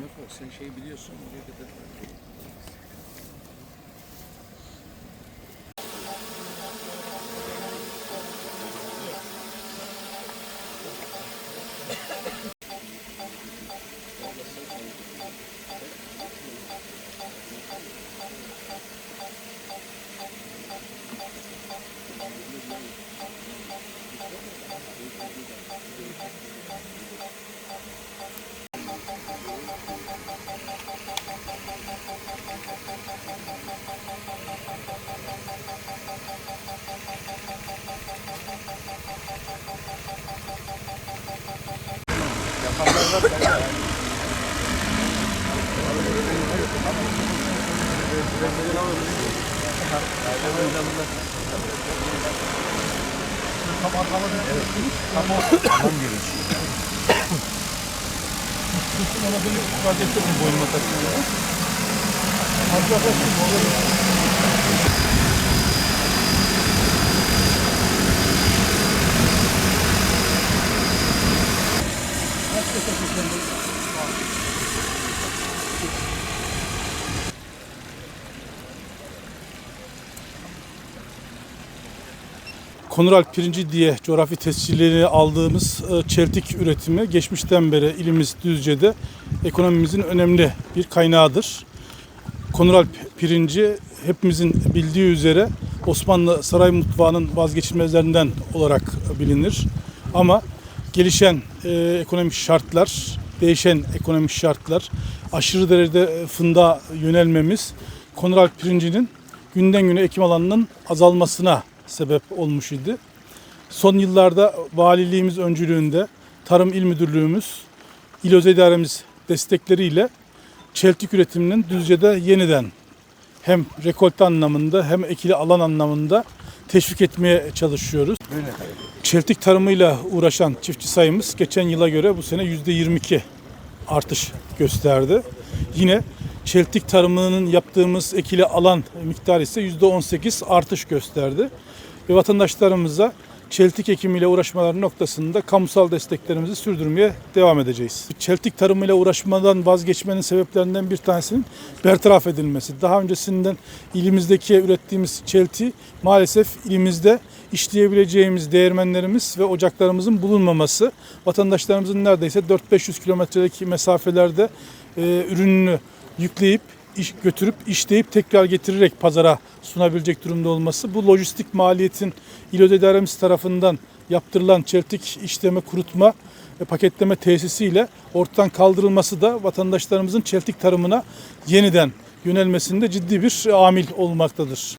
Yok sen şey biliyorsun oraya kadar. Tam arkama dön. Evet. Tam o. Tam görüşüyor. Üstüne ona böyle vaziyette bunu boynuma takıyor. Hatta kaçtım. Konural pirinci diye coğrafi tescillerini aldığımız e, çeltik üretimi geçmişten beri ilimiz Düzce'de ekonomimizin önemli bir kaynağıdır. Konural pirinci hepimizin bildiği üzere Osmanlı saray mutfağının vazgeçilmezlerinden olarak bilinir. Ama gelişen e, ekonomik şartlar, değişen ekonomik şartlar, aşırı derecede fındığa yönelmemiz Konural pirincinin günden güne ekim alanının azalmasına sebep olmuş idi. Son yıllarda valiliğimiz öncülüğünde Tarım İl Müdürlüğümüz, İl Özel İdaremiz destekleriyle çeltik üretiminin Düzce'de yeniden hem rekolte anlamında hem ekili alan anlamında teşvik etmeye çalışıyoruz. Çeltik tarımıyla uğraşan çiftçi sayımız geçen yıla göre bu sene %22 artış gösterdi. Yine çeltik tarımının yaptığımız ekili alan miktarı ise %18 artış gösterdi. Ve vatandaşlarımıza çeltik ekimiyle uğraşmaları noktasında kamusal desteklerimizi sürdürmeye devam edeceğiz. Çeltik tarımıyla uğraşmadan vazgeçmenin sebeplerinden bir tanesinin bertaraf edilmesi. Daha öncesinden ilimizdeki ürettiğimiz çelti maalesef ilimizde işleyebileceğimiz değirmenlerimiz ve ocaklarımızın bulunmaması. Vatandaşlarımızın neredeyse 4-500 kilometredeki mesafelerde e, ürününü yükleyip iş götürüp işleyip tekrar getirerek pazara sunabilecek durumda olması bu lojistik maliyetin İl İdaremiz tarafından yaptırılan çeltik işleme kurutma ve paketleme tesisiyle ortadan kaldırılması da vatandaşlarımızın çeltik tarımına yeniden yönelmesinde ciddi bir amil olmaktadır.